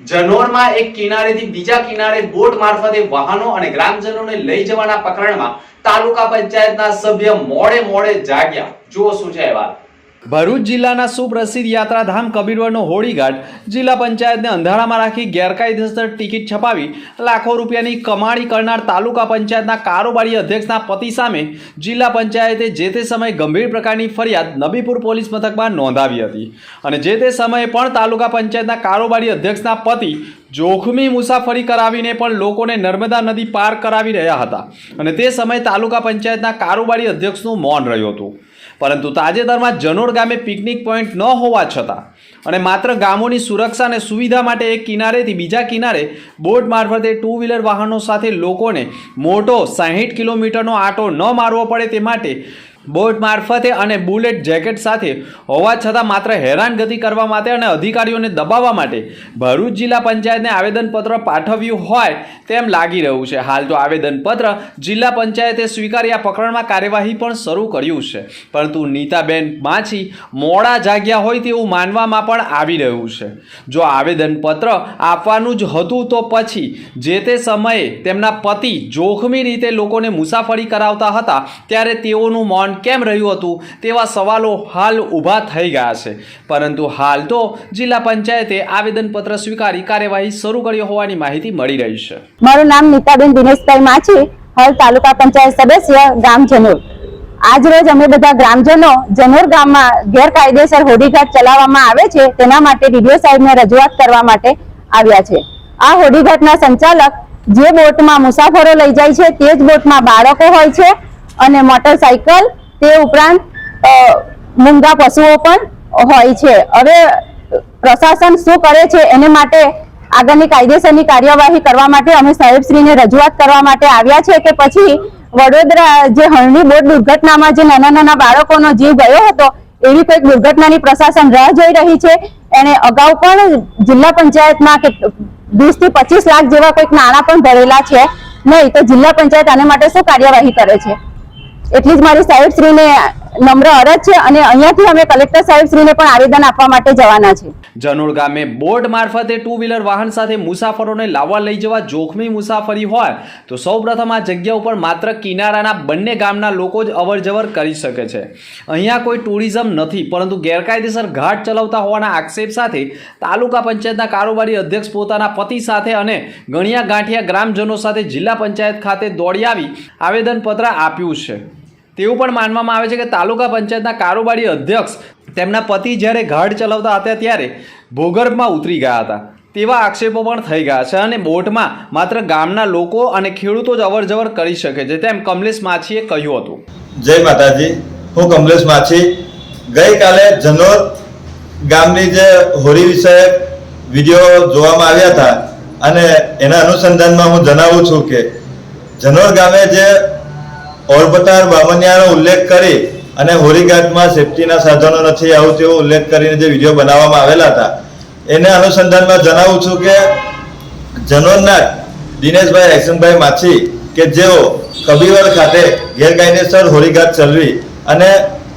જનોરમાં એક કિનારેથી બીજા કિનારે બોટ મારફતે વાહનો અને ગ્રામજનોને લઈ જવાના પ્રકરણમાં તાલુકા પંચાયતના સભ્ય મોડે મોડે જાગ્યા. જુઓ શું છે અહેવાલ. ભરૂચ જિલ્લાના સુપ્રસિદ્ધ યાત્રાધામ કબીરવડનો હોળીઘાટ જિલ્લા પંચાયતને અંધારામાં રાખી ગેરકાયદેસર ટિકિટ છપાવી લાખો રૂપિયાની કમાણી કરનાર તાલુકા પંચાયતના કારોબારી અધ્યક્ષના પતિ સામે જિલ્લા પંચાયતે જે તે સમયે ગંભીર પ્રકારની ફરિયાદ નબીપુર પોલીસ મથકમાં નોંધાવી હતી. અને જે તે સમયે પણ તાલુકા પંચાયતના કારોબારી અધ્યક્ષના પતિ જોખમી મુસાફરી કરાવીને પણ લોકોને નર્મદા નદી પાર કરાવી રહ્યા હતા. અને તે સમયે તાલુકા પંચાયતના કારોબારી અધ્યક્ષનું મૌન રહ્યું હતું. પરંતુ તાજેતરમાં જનોડ ગામે પિકનિક પોઈન્ટ ન હોવા છતાં અને માત્ર ગામોની સુરક્ષા અને સુવિધા માટે એક કિનારેથી બીજા કિનારે બોટ મારફતે ટુ વ્હીલર વાહનો સાથે લોકોને મોટો સાહીઠ કિલોમીટરનો આટો ન મારવો પડે તે માટે બોટ મારફતે અને બુલેટ જેકેટ સાથે, હોવા છતાં માત્ર હેરાનગતિ કરવા માટે અને અધિકારીઓને દબાવવા માટે ભરૂચ જિલ્લા પંચાયતને આવેદનપત્ર પાઠવ્યું હોય તેમ લાગી રહ્યું છે. હાલ તો આવેદનપત્ર જિલ્લા પંચાયતે સ્વીકારી આ પ્રકરણમાં કાર્યવાહી પણ શરૂ કર્યું છે. પરંતુ નીતાબેન માછી મોડા જાગ્યા હોય તેવું માનવામાં પણ આવી રહ્યું છે. જો આવેદનપત્ર આપવાનું જ હતું તો પછી જે તે સમયે તેમના પતિ જોખમી રીતે લોકોને મુસાફરી કરાવતા હતા, ત્યારે તેઓનું મૌન કેમ રહ્યું હતું તેવા સવાલો હાલ ઊભા થઈ ગયા છે. પરંતુ હાલ તો જિલ્લા પંચાયતે આવેદનપત્ર સ્વીકારી કાર્યવાહી શરૂ કરી હોવાની માહિતી મળી રહી છે. મારું નામ નીતાબેન દિનેશભાઈ માછી હાલ તાલુકા પંચાયત સદસ્ય, ગામ જનોર. આજ રોજ અમે બધા ગ્રામજનો જનોર ગામમાં ગેરકાયદેસર હોડીઘાટ ચલાવવામાં આવે છે, તેના માટે ડીડીઓ સાહેબને રજૂઆત કરવા માટે આવ્યા છે. આ હોડીઘાટના સંચાલક જે બોટમાં મુસાફરો લઈ જાય છે, તે જ બોટમાં બાળકો હોય છે અને મોટરસાયકલ તે ઉપરાંત મૂંગા પશુઓ પણ હોય છે. હવે પ્રશાસન શું કરે છે એને માટે આગળની કાયદેસરની કાર્યવાહી કરવા માટે અમે સાહેબશ્રીને રજૂઆત કરવા માટે આવ્યા છે કે પછી વડોદરા જે હળની બોટ દુર્ઘટનામાં જે નાના નાના બાળકોનો જીવ ગયો હતો, એવી કોઈક દુર્ઘટનાની પ્રશાસન રાહ જોઈ રહી છે. એને અગાઉ પણ જિલ્લા પંચાયતમાં કે વીસથી પચીસ લાખ જેવા કોઈક નાણાં પણ ભરેલા છે. નહીં, તો જિલ્લા પંચાયત આને માટે શું કાર્યવાહી કરે છે? એટલી જ મારી સાહેબશ્રીને નમ્ર અરજ છે અને અહીંયાથી અમે કલેક્ટર સાહેબશ્રીને પણ આવેદન આપવા માટે જવાના છે. જનોડ ગામે બોર્ડ મારફતે ટુ વ્હીલર વાહન સાથે મુસાફરોને લાવવા લઈ જવા જોખમી મુસાફરી હોય, તો સૌપ્રથમ આ જગ્યા ઉપર માત્ર કિનારાના બંને ગામના લોકો જ અવરજવર કરી શકે છે. અહીંયા કોઈ ટુરિઝમ નથી, પરંતુ ગેરકાયદેસર ઘાટ ચલાવતા હોવાના આક્ષેપ સાથે તાલુકા પંચાયતના કારોબારી અધ્યક્ષ પોતાના પતિ સાથે અને ગણિયા ગાંઠિયા ગ્રામજનો સાથે જિલ્લા પંચાયત ખાતે દોડી આવી આવેદનપત્ર આપ્યું છે. તેવું પણ માનવામાં આવે છે કે તાલુકા પંચાયતના કારોબારી અધ્યક્ષ તેમના પતિ જ્યારે ગાઢ ચલાવતા હતા ત્યારે ભૂગર્ભમાં ઉતરી ગયા હતા. તેવા આક્ષેપો પણ થઈ ગયા છે અને બોટમાં માત્ર ગામના લોકો અને ખેડૂતો જ અવરજવર કરી શકે છે તેમ કમલેશ માછીએ કહ્યું હતું. જય માતાજી. હું કમલેશ માછી. ગઈકાલે જનોર ગામની જે હોળી વિશે વીડિયો જોવામાં આવ્યા હતા અને એના અનુસંધાનમાં હું જણાવું છું કે જનોર ગામે જે ઓરબતાર બામનિયાનો ઉલ્લેખ કરી અને હોળીઘાટમાં સેફટીના સાધનો નથી આવું તેવો ઉલ્લેખ કરીને જે વીડિયો બનાવવામાં આવેલા હતા. એને અનુસંધાનમાં જણાવું છું કે જનોરના દિનેશભાઈ એક્શનભાઈ માછી કે જેઓ કબીવર ખાતે ગેરકાયદેસર હોળીઘાટ ચલવી અને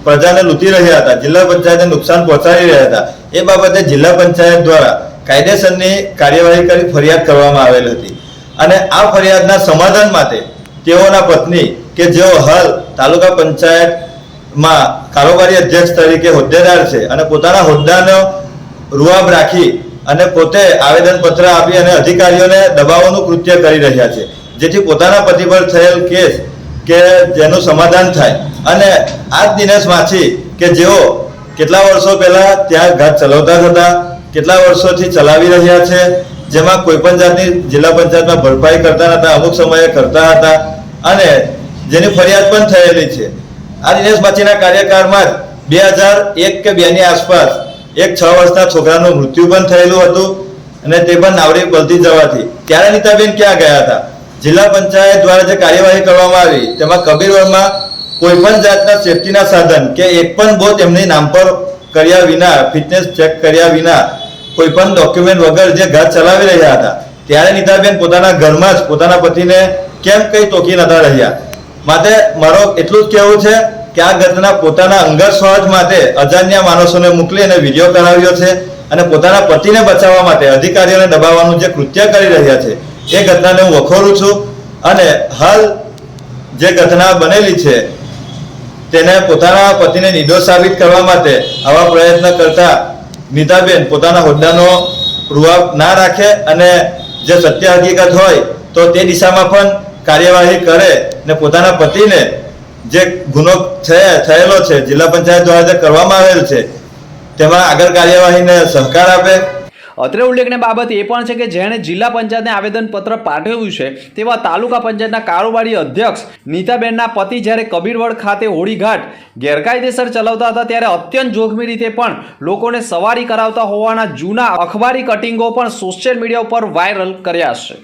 પ્રજાને લૂંટી રહ્યા હતા, જિલ્લા પંચાયતને નુકસાન પહોંચાડી રહ્યા હતા, એ બાબતે જિલ્લા પંચાયત દ્વારા કાયદેસરની કાર્યવાહી કરી ફરિયાદ કરવામાં આવેલ હતી. અને આ ફરિયાદના સમાધાન માટે તેઓના પત્ની કે જેઓ હાલ તાલુકા પંચાયતમાં કારોબારી અધ્યક્ષ તરીકે હોદ્દેદાર છે અને પોતાના હોદ્દાનો રૂઆબ રાખી અને પોતે આવેદનપત્ર આપી અને અધિકારીઓને દબાવવાનું કૃત્ય કરી રહ્યા છે. જેથી પોતાના પતિ પર થયેલ કેસ કે જેનું સમાધાન થાય. અને આ જ દિનેશ માછી કે જેઓ કેટલા વર્ષો પહેલા ત્યાં ઘાટ ચલાવતા હતા, કેટલા વર્ષોથી ચલાવી રહ્યા છે, જેમાં કોઈ પણ જાતની જિલ્લા પંચાયતમાં ભરપાઈ કરતા નતા, અમુક સમયે કરતા હતા, અને જેની ફરિયાદ પણ થયેલી છે. આ દિનેશ માછીના કાર્યકાળમાં બે હજાર એક કે બે ની આસપાસ એક છ વર્ષના છોકરાનું મૃત્યુ પણ થયેલું હતું અને તે પણ નાવડી બળતી જવાથી. ત્યારે નીતાબેન ક્યાં ગયા હતા? જિલ્લા પંચાયત દ્વારા જે કાર્યવાહી કરવામાં આવી, તેમાં કબીર વર્મા કોઈ પણ જાતના સેફટીના સાધન કે એક પણ બોટ એમની નામ પર કર્યા વિના ફિટનેસ ચેક કર્યા વિના, કોઈ પણ ડોક્યુમેન્ટ વગર જે ઘર ચલાવી રહ્યા હતા. ત્યારે નીતાબેન પોતાના ઘરમાં જ પોતાના પતિને કેમ કઈ ટોકી નતા રહ્યા? માટે મારો એટલું જ કહેવું છે કે આ ઘટના પોતાના અંગત સ્વાર્થ માટે અજાણ્યા માણસોને મોકલી અને વીડિયો કરાવ્યો છે અને પોતાના પતિને બચાવવા માટે અધિકારીઓને દબાવવાનું જે કૃત્ય કરી રહ્યા છે, એ ઘટનાને હું વખોરું છું અને હાલ જે ઘટના બનેલી છે, તેને પોતાના પતિને નિર્દોષ સાબિત કરવા માટે આવા પ્રયત્ન કરતા નીતાબેન પોતાના હોદ્દાનો રૂઆબ ના રાખે અને જે સત્ય હકીકત હોય તો તે દિશામાં પણ કાર્યવાહી કરે ને પોતાના પતિને જે ગુનો થયેલો છે, જિલ્લા પંચાયત દ્વારા જે કરવામાં આવેલ છે, તેમાં આગળ કાર્યવાહીને સહકાર આપે. અત્રે ઉલ્લેખનીય બાબત એ પણ છે કે જેણે જિલ્લા પંચાયતને આવેદનપત્ર પાઠવ્યું છે, તેવા તાલુકા પંચાયતના કારોબારી અધ્યક્ષ નીતાબેનના પતિ જ્યારે કબીરવડ ખાતે હોળીઘાટ ગેરકાયદેસર ચલાવતા હતા, ત્યારે અત્યંત જોખમી રીતે પણ લોકોને સવારી કરાવતા હોવાના જૂના અખબારી કટિંગો પણ સોશિયલ મીડિયા ઉપર વાયરલ કર્યા છે.